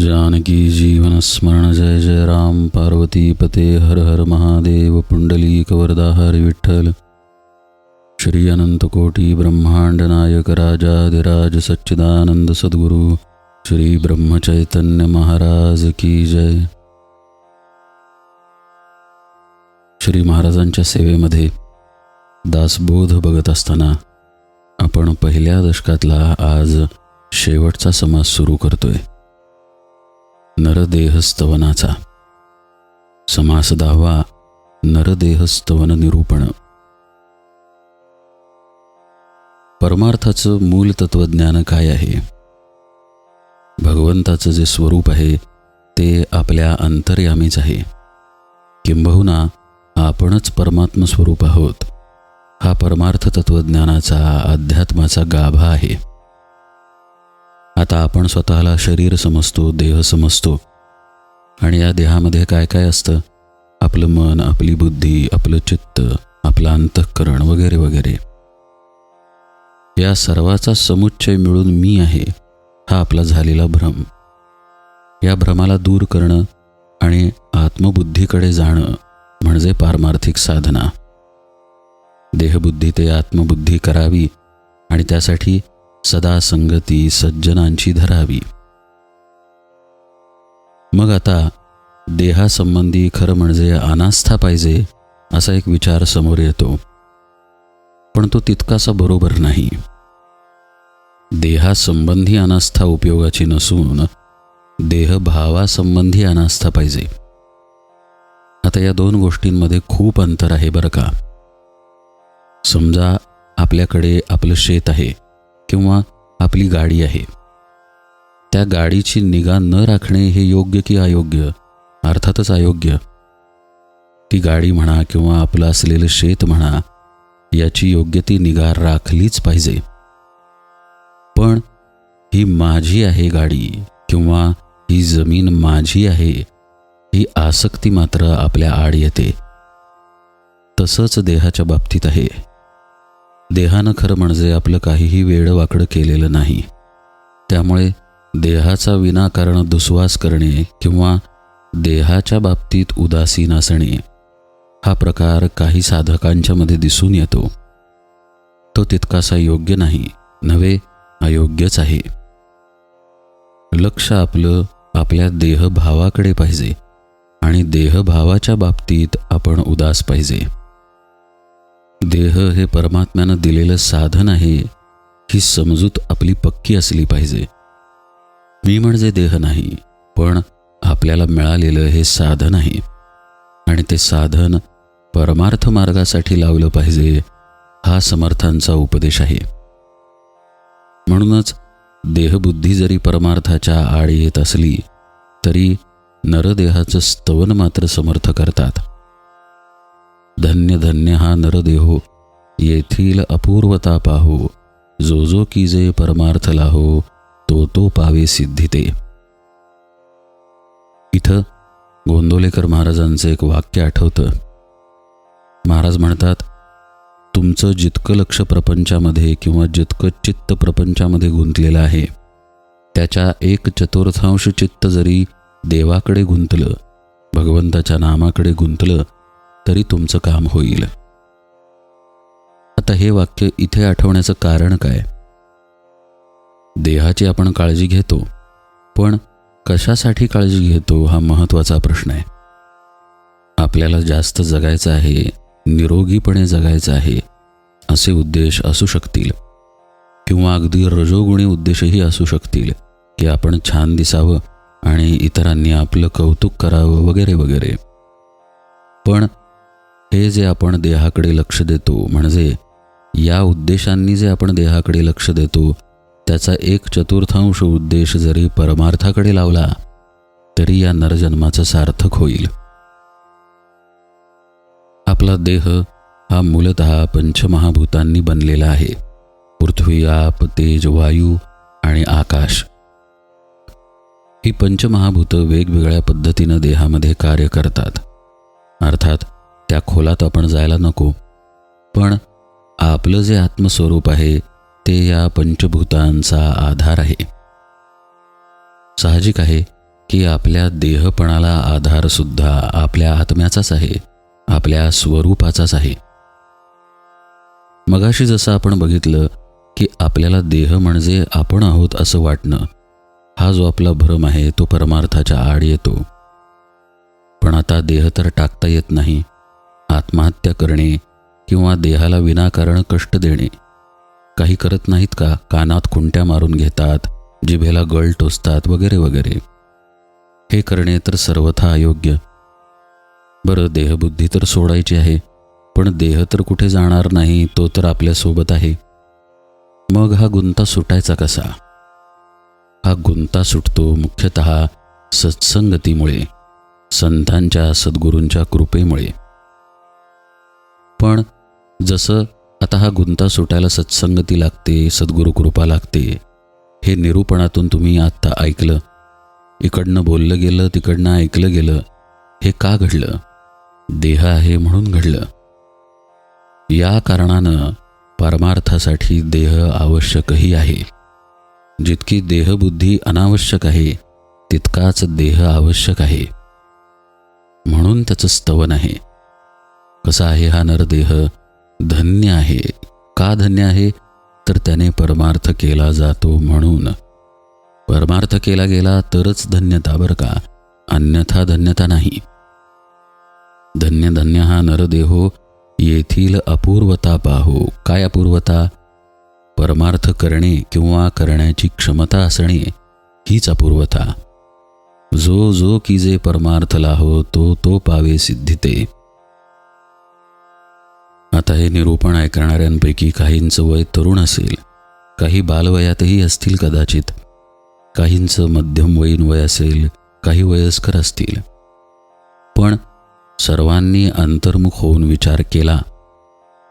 जानकी जीवन स्मरण जय जय राम। पार्वती पते हर हर महादेव। पुंडलीक वरदा विठ्ठल। श्री अनंतकोटी ब्रह्मांड नायक राजाधिराज सच्चिदानंद सद्गुरु। श्री ब्रह्मचैतन्य महाराज की जय। श्री महाराजांच्या सेवेमध्ये दासबोध बघत असताना आपण पहिल्या दशकातला आज शेवटचा समास सुरू करतोय. नरदेहस्तवनाचा. समास दहावा नरदेहस्तवन निरूपण. परमार्थाचं मूल तत्वज्ञान काय आहे? भगवंताचं जे स्वरूप आहे ते आपल्या अंतर्यामीच आहे. किंबहुना आपणच परमात्म स्वरूप आहोत. हा परमार्थ तत्वज्ञानाचा अध्यात्माचा गाभा आहे. आता आपण स्वतःला शरीर समजतो देह समजतो. आणि या देहामध्ये काय काय असतं? आपलं मन आपली बुद्धी आपलं चित्त आपलं अंतःकरण वगैरे वगैरे. या सर्वाचा समुच्चय मिळून मी आहे हा आपला झालेला भ्रम. या भ्रमाला दूर करणं आणि आत्मबुद्धीकडे जाणं म्हणजे पारमार्थिक साधना. देहबुद्धी ते आत्मबुद्धी करावी आणि त्यासाठी सदा संगती सज्जनांची धरावी. मग आता देहासंबंधी खरं म्हणजे अनास्था पाहिजे असा एक विचार समोर येतो. पण तो तितकासा बरोबर नाही. देहासंबंधी अनास्था उपयोगाची नसून देहभावासंबंधी अनास्था पाहिजे. आता या दोन गोष्टींमध्ये खूप अंतर आहे बरं का. समजा आपल्याकडे आपलं शेत आहे. किंवा आपली गाडी आहे. त्या गाडीची निगा न राखणे हे योग्य की अयोग्य? अर्थातच अयोग्य. ती गाडी म्हणा किंवा आपलं असलेलं शेत म्हणा याची योग्य ती निगा राखलीच पाहिजे. पण ही माझी आहे गाडी किंवा ही जमीन माझी आहे ही आसक्ती मात्र आपल्या आड येते. तसंच देहाच्या बाबतीत आहे. देहानं खरं म्हणजे आपलं काहीही वेडवाकडं केलेलं नाही. त्यामुळे देहाचा विनाकारण दुस्वास करणे किंवा देहाच्या बाबतीत उदासीन असणे हा प्रकार काही साधकांच्यामध्ये दिसून येतो. तो तितकासा योग्य नाही नव्हे अयोग्यच आहे. लक्ष आपलं आपल्या देहभावाकडे पाहिजे आणि देहभावाच्या बाबतीत आपण उदास पाहिजे. देह हे परमात्म्यानं दिलेलं साधन आहे ही समजूत आपली पक्की असली पाहिजे. मी म्हणजे देह नाही पण आपल्याला मिळालेलं हे साधन आहे. आणि ते साधन परमार्थ मार्गासाठी लावलं पाहिजे हा समर्थांचा उपदेश आहे. म्हणूनच देहबुद्धी जरी परमार्थाच्या आड येत असली तरी नरदेहाचं स्तवन मात्र समर्थ करतात. धन्य धन्य हा नरदेहो. येथील अपूर्वता पाहो. जो जो की जे परमार्थ लाहो तो तो पावे सिद्धिते. इथं गोंदोलेकर महाराजांचं एक वाक्य आठवतं. महाराज म्हणतात तुमचं जितकं लक्ष प्रपंचामध्ये किंवा जितकं चित्त प्रपंचामध्ये गुंतलेलं आहे त्याच्या एक चतुर्थांश चित्त जरी देवाकडे गुंतलं भगवंताच्या नामाकडे गुंतलं तरी तुमचं काम होईल. आता हे वाक्य इथे आठवण्याचं कारण काय? देहाची आपण काळजी घेतो पण कशासाठी काळजी घेतो हा महत्त्वाचा प्रश्न आहे. आपल्याला जास्त जगायचं आहे निरोगीपणे जगायचं आहे असे उद्देश असू शकतील किंवा अगदी रजोगुणी उद्देशही असू शकतील की आपण छान दिसावं आणि इतरांनी आपलं कौतुक करावं वगैरे वगैरे. पण हे जे आपण देहाकडे लक्ष देतो म्हणजे या उद्देशांनी जे आपण देहाकडे लक्ष देतो त्याचा एक चतुर्थांश उद्देश जरी परमार्थाकडे लावला तरी या नरजन्माचं सार्थक होईल. आपला देह हा मूलत पंचमहाभूतांनी बनलेला आहे. पृथ्वी आप तेज वायू आणि आकाश. ही पंचमहाभूतं वेगवेगळ्या पद्धतीनं देहामध्ये कार्य करतात. अर्थात त्या खोलात आपण जायला नको. पण आपलं जे आत्मस्वरूप आहे ते या पंचभूतांचा आधार आहे. साहजिक आहे की आपल्या देहपणाला आधारसुद्धा आपल्या आत्म्याचाच आहे आपल्या स्वरूपाचाच आहे. मगाशी जसं आपण बघितलं की आपल्याला देह म्हणजे आपण आहोत असं वाटणं हा जो आपला भ्रम आहे तो परमार्थाच्या आड येतो. पण आता देह तर टाकता येत नाही आत्महत्या करणे किंवा देहाला विनाकारण कष्ट देणे. काही करत नाहीत का? कानात खुंट्या मारून घेतात जिभेला गळ टोचतात वगैरे वगैरे. हे करणे तर सर्वथा अयोग्य. बरं देहबुद्धी तर सोडायची आहे पण देह तर कुठे जाणार नाही तो तर आपल्यासोबत आहे. मग हा गुंता सुटायचा कसा? हा गुंता सुटतो मुख्यतः सत्संगतीमुळे संतांच्या सद्गुरूंच्या कृपेमुळे. पण जसं आता हा गुंता सुटायला सत्संगती लागते सद्गुरू कृपा लागते हे निरूपणातून तुम्ही आत्ता ऐकलं. इकडनं बोललं गेलं तिकडनं ऐकलं गेलं हे का घडलं? देह आहे म्हणून घडलं. या कारणानं परमार्थासाठी देह आवश्यकही आहे. जितकी देहबुद्धी अनावश्यक आहे तितकाच देह आवश्यक आहे. म्हणून त्याचं स्तवन आहे. कसा आहे हा नरदेह? धन्य आहे. का धन्य आहे? तर त्याने परमार्थ केला जातो म्हणून. परमार्थ केला गेला तरच धन्यता बरं का? अन्यथा धन्यता नाही. धन्य धन्य हा नरदेहो येथील अपूर्वता पाहो. काय अपूर्वता? परमार्थ करणे किंवा करण्याची क्षमता असणे हीच अपूर्वता. जो जो की जे परमार्थ लाहो तो तो पावे सिद्धिते. आता हे निरूपण ऐकणाऱ्यांपैकी काहींचं वय तरुण असेल काही बालवयातही असतील कदाचित. काहींचं मध्यमवयीन वय असेल काही वयस्कर असतील. पण सर्वांनी अंतर्मुख होऊन विचार केला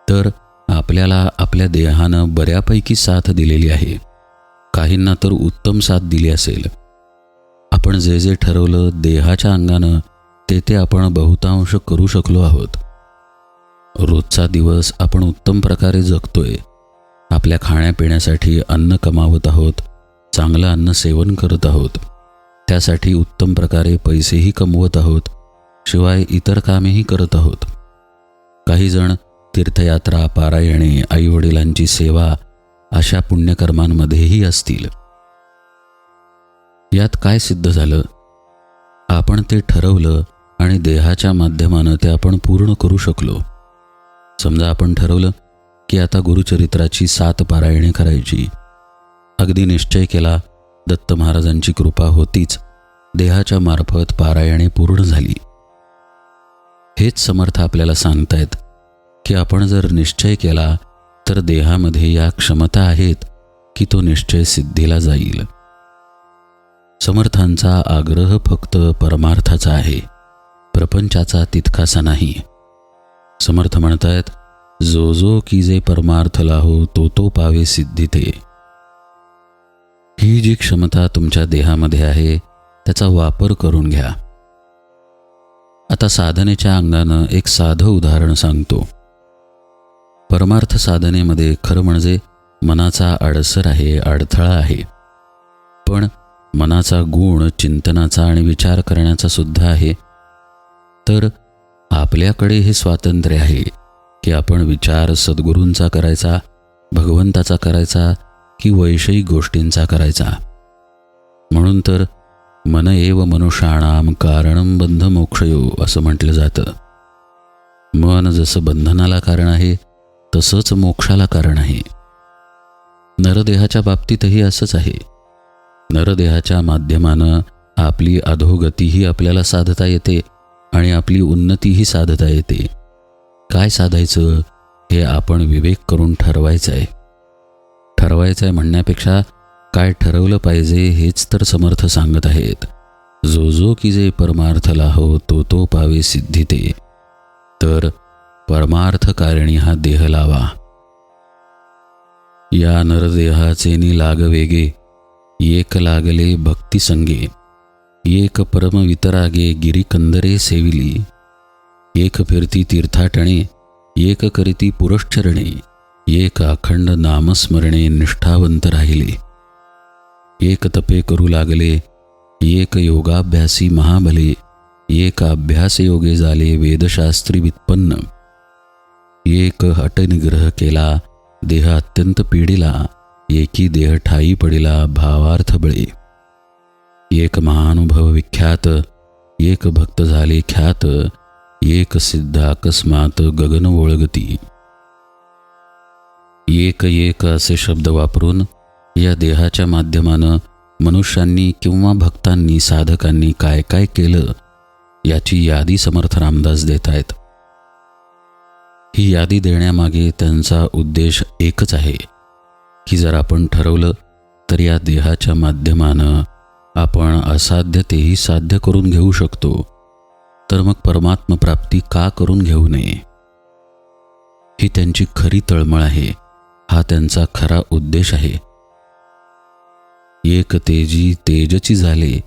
तर आपल्याला आपल्या देहानं बऱ्यापैकी साथ दिलेली आहे. काहींना तर उत्तम साथ दिली असेल. आपण जे जे ठरवलं देहाच्या अंगानं ते ते आपण बहुतांश करू शकलो आहोत. रोजचा दिवस आपण उत्तम प्रकारे जगतोय. आपल्या खाण्यापिण्यासाठी अन्न कमावत आहोत चांगलं अन्न सेवन करत आहोत. त्यासाठी उत्तम प्रकारे पैसेही कमवत आहोत शिवाय इतर कामेही करत आहोत. काही जण तीर्थयात्रा पारायणे आईवडिलांची सेवा अशा पुण्यकर्मांमध्येही असतील. यात काय सिद्ध झालं? आपण ते ठरवलं आणि देहाच्या माध्यमानं ते आपण पूर्ण करू शकलो. समजा आपण ठरवलं की आता गुरुचरित्राची सात पारायणे करायची. अगदी निश्चय केला दत्त महाराजांची कृपा होतीच. देहाच्या मार्फत पारायणे पूर्ण झाली. हेच समर्थ आपल्याला सांगतायत की आपण जर निश्चय केला तर देहामध्ये या क्षमता आहेत की तो निश्चय सिद्धीला जाईल. समर्थांचा आग्रह फक्त परमार्थाचा आहे. प्रपंचाचा तितकासा नाही. समर्थ म्हणतायत जो जो की जे परमार्थ लाहो तो तो पावे सिद्धिते. ही जी क्षमता तुमच्या देहामध्ये आहे त्याचा वापर करून घ्या. आता साधनेच्या अंगानं एक साधं उदाहरण सांगतो. परमार्थ साधनेमध्ये खरं म्हणजे मनाचा अडसर आहे अडथळा आहे. पण मनाचा गुण चिंतनाचा आणि विचार करण्याचा सुद्धा आहे. तर आपल्याकडे हे स्वातंत्र्य आहे की आपण विचार सद्गुरूंचा करायचा भगवंताचा करायचा की वैषयिक गोष्टींचा करायचा. म्हणून तर मन एव मनुष्याणाम कारणम बंध मोक्षयो असं म्हटलं जातं. मन जसं बंधनाला कारण आहे तसंच मोक्षाला कारण आहे. नरदेहाच्या बाबतीतही असंच आहे. नरदेहाच्या माध्यमानं आपली अधोगतीही आपल्याला साधता येते. आणि आपली उन्नतीही साधता येते. काय साधायचं हे आपण विवेक करून ठरवायचं आहे ठरवायचं आहे म्हणण्यापेक्षा काय ठरवलं पाहिजे हेच तर समर्थ सांगत आहेत. जो जो की जे परमार्थ लाहो तो तो पावे सिद्धिते. तर परमार्थ कारणी हा देह लावा. या नरदेहाचे नि लागवेगे एक लागले भक्तिसंगे एक परम वितरागे गिरीकंदरे सेविली एक फिरती तीर्थाटणे एक करीती पुरश्चरणे एक अखंड नामस्मरणे निष्ठावंत राहिले एक तपे करू लागले एक योगाभ्यासी महाबले एक अभ्यास योगे झाले वेदशास्त्री वित्पन्न एक हटनिग्रह केला देह अत्यंत पीडिला एकी देह ठाई पडिला भावार्थ बळे एक महानुभव विख्यात एक भक्त झाले ख्यात एक सिद्ध अकस्मात गगन ओळगती. एक एक असे शब्द वापरून या देहाच्या माध्यमानं मनुष्यांनी किंवा भक्तांनी साधकांनी काय काय केलं याची यादी समर्थ रामदास देत आहेत ही यादी देण्यामागे त्यांचा उद्देश एकच आहे की जर आपण ठरवलं तर या देहाच्या माध्यमानं आपण असाध्य तेही साध्य करून घेऊ शकतो. तर मग परमात्मप्राप्ती का करून घेऊ नये? ही त्यांची खरी तळमळ आहे. हा त्यांचा खरा उद्देश आहे. एक तेजी तेजची झाले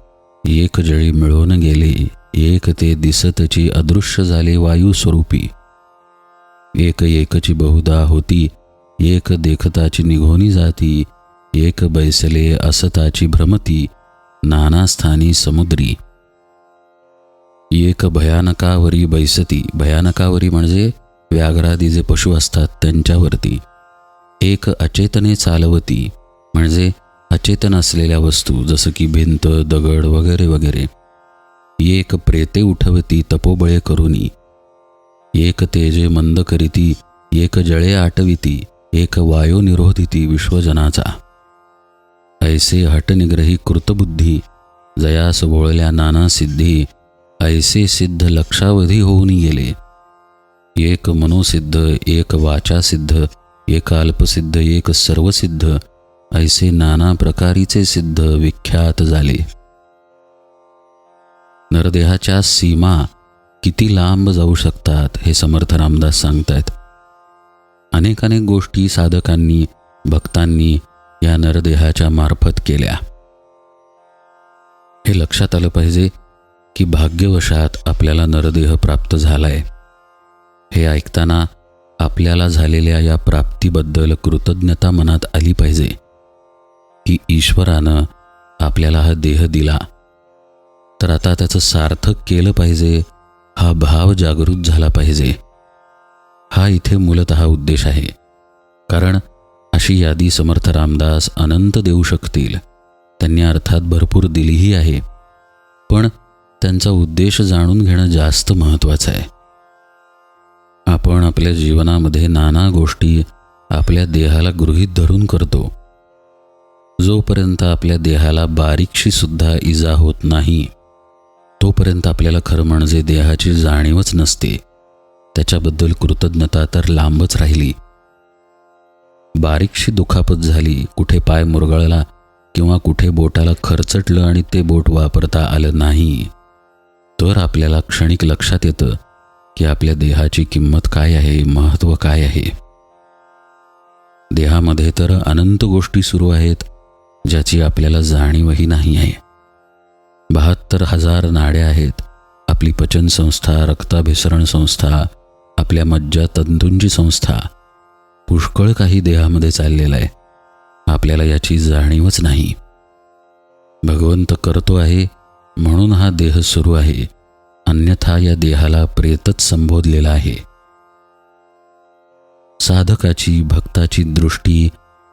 एक जळी मिळवून गेले एक ते दिसतची अदृश्य झाले वायू स्वरूपी. एक एकची बहुधा होती एक देखताची निघोनी जाती एक बैसले असताची भ्रमती नाना स्थानी समुद्री. एक भयानकावरी बैसती. भयानकावरी म्हणजे व्याघ्रादी जे पशु असतात त्यांच्यावरती. एक अचेतने चालवती म्हणजे अचेतन असलेल्या वस्तू जसं की भिंत दगड वगैरे वगैरे. एक प्रेते उठवती तपोबळे करुनी. एक तेजे मंद करीती एक जळे आटविती एक वायो निरोधिती विश्वजनाचा. ऐसे हटनिग्रही कृतबुद्धी जयास वळल्या नाना सिद्धी ऐसे सिद्ध लक्षावधी होऊन गेले. एक मनोसिद्ध एक वाचा सिद्ध एक अल्पसिद्ध एक सर्वसिद्ध ऐसे नाना प्रकारीचे सिद्ध विख्यात झाले. नरदेहाच्या सीमा किती लांब जाऊ शकतात हे समर्थ रामदास सांगतायत. अनेक अनेक गोष्टी साधकांनी भक्तांनी या नरदेहाच्या मार्फत केल्या. हे लक्षात आलं पाहिजे की भाग्यवशात आपल्याला नरदेह प्राप्त झालाय. हे ऐकताना आपल्याला झालेल्या या प्राप्तीबद्दल कृतज्ञता मनात आली पाहिजे की ईश्वरानं आपल्याला हा देह दिला. तर आता त्याचं सार्थक केलं पाहिजे हा भाव जागृत झाला पाहिजे. हा इथे मूलत उद्देश आहे. कारण अशी यादी समर्थ रामदास अनंत देऊ शकतील. त्यांनी अर्थात भरपूर दिलीही आहे. पण त्यांचा उद्देश जाणून घेणं जास्त महत्त्वाचं आहे. आपण आपल्या जीवनामध्ये नाना गोष्टी आपल्या देहाला गृहीत धरून करतो. जोपर्यंत आपल्या देहाला बारीकशी सुद्धा इजा होत नाही तोपर्यंत आपल्याला खरं म्हणजे देहाची जाणीवच नसते. त्याच्याबद्दल कृतज्ञता तर लांबच राहिली. बारीकशी दुखापत झाली कुठे पाय मुरगळला किंवा कुठे बोटाला खरचटलं आणि ते बोट वापरता आलं नाही. तर आपल्याला क्षणिक लक्षात येतं की आपल्या देहाची किंमत काय आहे महत्त्व काय आहे. देहामध्ये तर अनंत गोष्टी सुरू आहेत ज्याची आपल्याला जाणीवही नाही आहे. बहात्तर हजार नाड्या आहेत आपली पचन संस्था रक्ताभिसरण संस्था आपल्या मज्जा तंतूंची संस्था पुष्कळ काही देहामध्ये चाललेलं आहे. आपल्याला याची जाणीवच नाही. भगवंत करतो आहे म्हणून हा देह सुरू आहे. अन्यथा या देहाला प्रेतच संबोधलेला आहे. साधकाची भक्ताची दृष्टी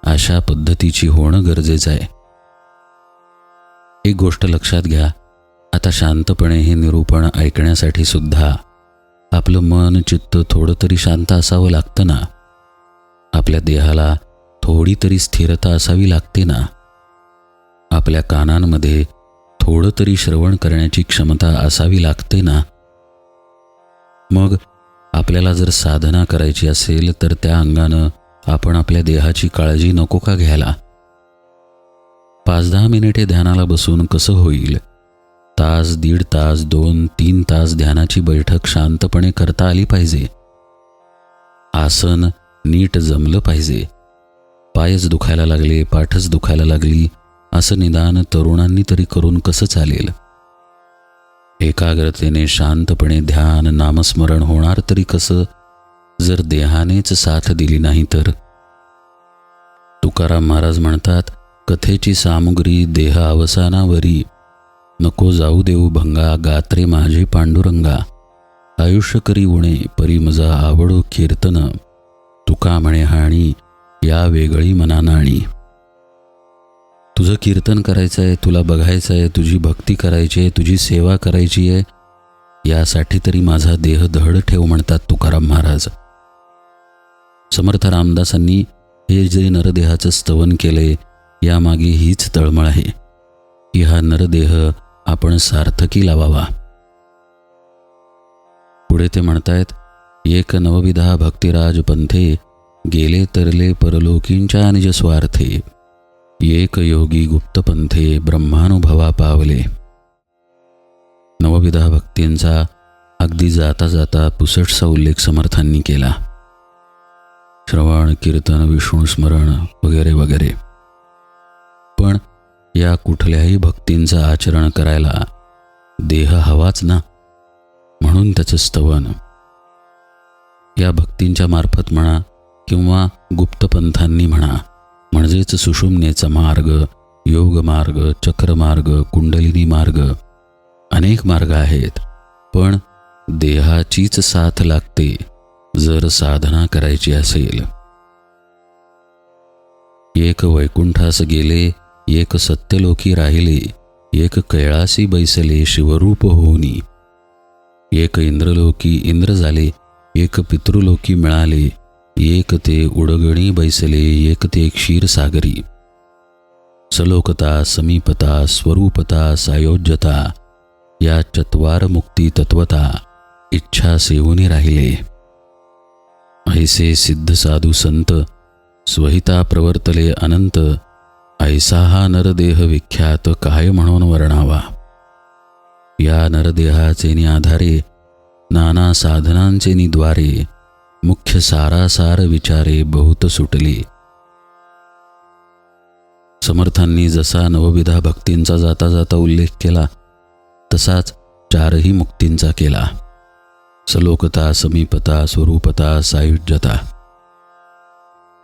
अशा पद्धतीची होणं गरजेचं आहे. एक गोष्ट लक्षात घ्या. आता शांतपणे हे निरूपण ऐकण्यासाठी सुद्धा आपलं मन चित्त थोडं तरी शांत असावं लागतं ना? आपल्या देहाला थोडी तरी स्थिरता असावी लागते ना? आपल्या कानांमध्ये थोडं तरी श्रवण करण्याची क्षमता असावी लागते ना? मग आपल्याला जर साधना करायची असेल तर त्या अंगानं आपण आपल्या देहाची काळजी नको का घ्यायला? पाच दहा मिनिटे ध्यानाला बसून कसं होईल? तास दीड तास दोन तीन तास ध्यानाची बैठक शांतपणे करता आली पाहिजे. आसन नीट जमलं पाहिजे. पायच दुखायला लागले पाठच दुखायला लागली असं निदान तरुणांनी तरी करून कसं चालेल? एकाग्रतेने शांतपणे ध्यान नामस्मरण होणार तरी कसं? जर देहानेच साथ दिली नाही तर? तुकाराम महाराज म्हणतात कथेची सामुग्री देह अवसानावरी. नको जाऊ देऊ भंगा गात्रे माझे पांडुरंगा. आयुष्य करी उणे परी मजा आवडो कीर्तन. तुका म्हणे हाणी या वेगळी मनानाणी. तुझं कीर्तन करायचं आहे तुला बघायचं आहे तुझी भक्ती करायची आहे तुझी सेवा करायची आहे यासाठी तरी माझा देह धड ठेव म्हणतात तुकाराम महाराज. समर्थ रामदासांनी हे जे नरदेहाचं स्तवन केले यामागे हीच तळमळ आहे. की हा नरदेह आपण सार्थकी लावावा. पुढे ते म्हणतायत एक नवविधा भक्तिराज पंथे गेले तरले परलोकींच्या निज स्वार्थे. एक योगी गुप्तपंथे ब्रह्मानुभवा पावले. नवविधा भक्तींचा अगदी जाता जाता पुसटसा उल्लेख समर्थांनी केला. श्रवण कीर्तन विष्णू स्मरण वगैरे वगैरे. पण या कुठल्याही भक्तींचं आचरण करायला देह हवाच ना? म्हणून त्याचं स्तवन. या भक्तींच्या मार्फत म्हणा किंवा गुप्तपंथांनी म्हणा. म्हणजेच सुषुम्नेचा मार्ग योग मार्ग चक्रमार्ग कुंडलिनी मार्ग अनेक मार्ग आहेत. पण देहाचीच साथ लागते जर साधना करायची असेल. एक वैकुंठास गेले एक सत्यलोकी राहिले एक कैळासी बैसले शिवरूप होऊनी. एक इंद्रलोकी इंद्र झाले एक पितृलोकी मिळाले एक ते उडगणी बैसले एक ते क्षीरसागरी सलोकता समीपता स्वरूपता सायोज्यता या चत्वार मुक्ती तत्वता इच्छा सेवून राहिले. ऐसे सिद्ध साधू संत स्वहिता प्रवर्तले अनंत ऐसा हा नरदेह विख्यात काय म्हणून वर्णावा? या नरदेहाचे आधारे नाना साधनांचे निद्वारे मुख्य सारासार विचारे बहुत सुटली. समर्थांनी जसा नवविधा भक्तींचा जाता जाता उल्लेख केला तसाच चारही मुक्तींचा केला. सलोकता समीपता स्वरूपता सायुज्यता.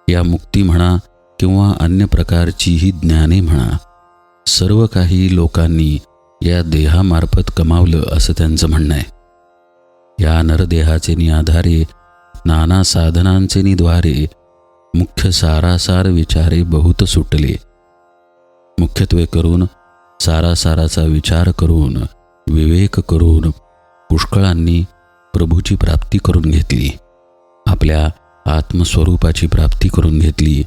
या मुक्ती म्हणा किंवा अन्य प्रकारचीही ज्ञाने म्हणा सर्व काही लोकांनी या देहामार्फत कमावलं असं त्यांचं म्हणणं आहे. या नरदेहाचे नि आधारे नाना साधनांचे निद्वारे मुख्य सारासार विचारे बहुत सुटले. मुख्यत्वे करून सारासाराचा विचार करून विवेक करून पुष्कळांनी प्रभूची प्राप्ती करून घेतली. आपल्या आत्मस्वरूपाची प्राप्ती करून घेतली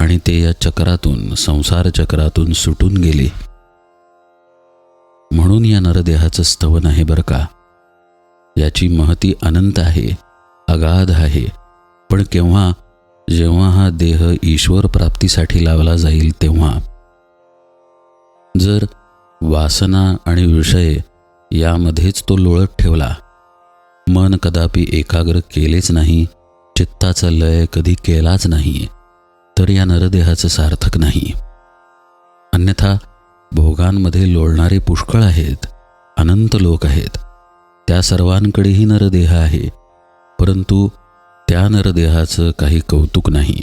आणि ते या चक्रातून संसार चक्रातून सुटून गेले. म्हणून या नरदेहाचं स्तवन आहे बरं का? याची महती अनंत आहे अगाध आहे. पण केव्हा जेव्हा हा देह ईश्वर प्राप्तीसाठी लावला जाईल तेव्हा. जर वासना आणि विषय यामध्येच तो लोळत ठेवला मन कदापि एकाग्र केलेच नाही चित्ताचा लय कधी केलाच नाही तर या नरदेहाचं सार्थक नाही. अन्यथा भोगांमध्ये लोळणारे पुष्कळ आहेत अनंत लोक आहेत. त्या सर्वांकडेही नरदेह आहे. परंतु त्या नरदेहाचं काही कौतुक नाही.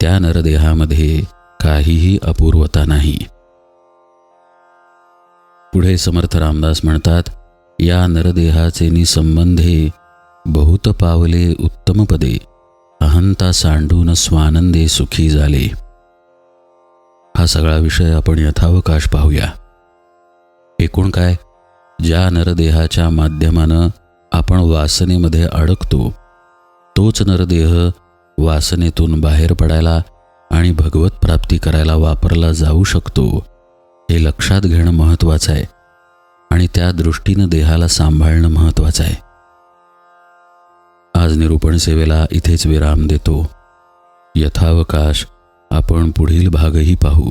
त्या नरदेहामध्ये काहीही अपूर्वता नाही. पुढे समर्थ रामदास म्हणतात या नरदेहाचे निसंबंधे बहुत पावले उत्तम पदे. अहंता सांडून स्वानंदे सुखी झाले. हा सगळा विषय आपण यथावकाश पाहूया. एकूण काय? ज्या नरदेहाच्या माध्यमानं आपण वासनेमध्ये अडकतो तोच नरदेह वासनेतून बाहेर पडायला आणि भगवत प्राप्ती करायला वापरला जाऊ शकतो हे लक्षात घेणं महत्त्वाचं आहे आणि त्या दृष्टीनं देहाला सांभाळणं महत्त्वाचं आहे. आज निरूपण सेवेला इथेच विराम देतो. यथावकाश आपण पुढील भागही पाहू.